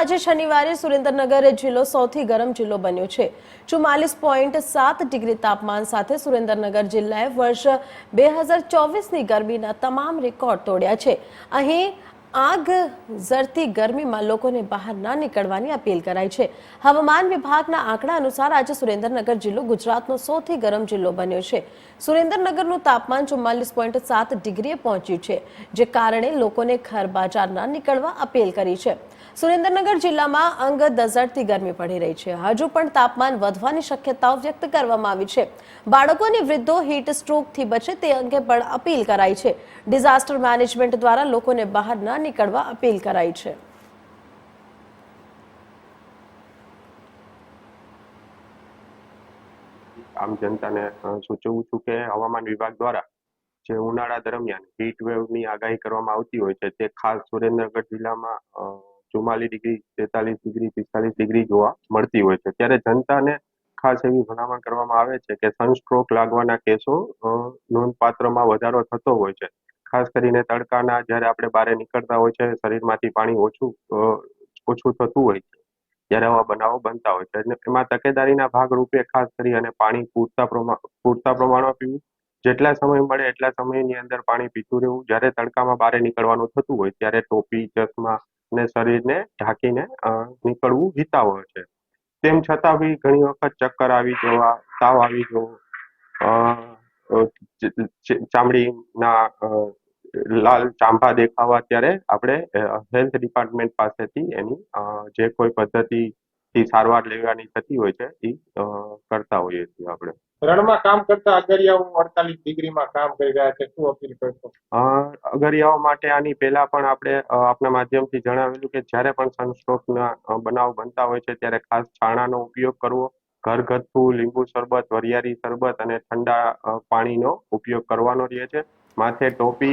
આજે શનિવારે સુરેન્દ્રનગર જિલ્લો સૌથી ગરમ જિલ્લો બન્યો છે. ચુમ્માલીસ પોઈન્ટ સાત ડિગ્રી તાપમાન સાથે સુરેન્દ્રનગર જિલ્લાએ વર્ષ બે હજાર ચોવીસની ગરમીના તમામ રેકોર્ડ તોડ્યા છે. અહીં આગ ઝરતી ગરમીમાં લોકોને બહાર ના નીકળવાની અપીલ કરાઈ છે. હવામાન વિભાગના આંકડા અનુસાર આજે સુરેન્દ્રનગર જિલ્લો ગુજરાતનો સૌથી ગરમ જિલ્લો બન્યો છે. સુરેન્દ્રનગરનું તાપમાન ચુમ્માલીસ પોઈન્ટ સાત ડિગ્રીએ પહોંચ્યું છે, જે કારણે લોકોને ઘર બહાર ના નીકળવા અપીલ કરી છે. સુરેન્દ્રનગર જિલ્લામાં અંગ દઝડતી ગરમી પડી રહી છે. હજુ પણ તાપમાન વધવાની શક્યતાઓ વ્યક્ત કરવામાં આવી છે. બાળકો અને વૃદ્ધો હીટ સ્ટ્રોકથી બચે તે અંગે પણ અપીલ કરાઈ છે. ડિઝાસ્ટર મેનેજમેન્ટ દ્વારા લોકોને બહાર ન નીકળવા અપીલ કરાઈ છે. આમ જનતાને સૂચવું છું કે હવામાન વિભાગ દ્વારા જે ઉનાળા દરમિયાન હીટ વેવની આગાહી કરવામાં આવતી હોય છે, તે ખાસ સુરેન્દ્રનગર જિલ્લામાં ચુમ્માલીસ ડિગ્રી, તેતાલીસ ડિગ્રી, પિસ્તાલીસ ડિગ્રી જોવા મળતી હોય છે. ત્યારે જનતાને ખાસ એવી ભલામણ કરવામાં આવે છે કે સનસ્ટ્રોક લાગવાના કેસો નોંધપાત્રમાં વધારો થતો હોય છે. ખાસ કરીને તડકાના જ્યારે આપણે બહાર નીકળતા હોય છે, શરીરમાંથી પાણી ઓછું ઓછું થતું હોય છે, જ્યારે આવા બનાવો બનતા હોય છે. એમાં તકેદારીના ભાગરૂપે ખાસ કરી અને પાણી પૂરતા પ્રમાણ પૂરતા પ્રમાણમાં પીવું. જેટલા સમય મળે એટલા સમયની અંદર પાણી પીતું રહેવું. જ્યારે તડકામાં બહાર નીકળવાનું થતું હોય, ત્યારે ટોપી, ચશ્મા ને શરીરને ઢાંકીને નીકળવું હિતાવહ છે. તેમ છતાં બી ઘણી વખત ચક્કર આવી જવા, તાવ આવી જવો ચામડીના લાલ ચાંભા દેખાવા ત્યારે આપણે હેલ્થ ડિપાર્ટમેન્ટ પાસેથી એની જે કોઈ પદ્ધતિથી સારવાર લેવાની થતી હોય છે એ કરતા હોઈએ છીએ આપણે. રણમાં કામ કરતા અગરિયાઓ અડતાલીસ ડિગ્રીમાં કામ કરી રહ્યા છે શું અપીલ કરશો? અગરિયાઓ માટે આની પહેલા પણ આપણે આપના માધ્યમથી જણાવેલું કે જ્યારે પણ સનસ્ટ્રોકના બનાવ બનતા હોય છે ત્યારે ખાસ છાણાનો ઉપયોગ કરવો ઘરગથ્થુ લીંબુ શરબત વરિયાળી શરબત અને ઠંડા પાણીનો ઉપયોગ કરવાનો રહે છે. માથે ટોપી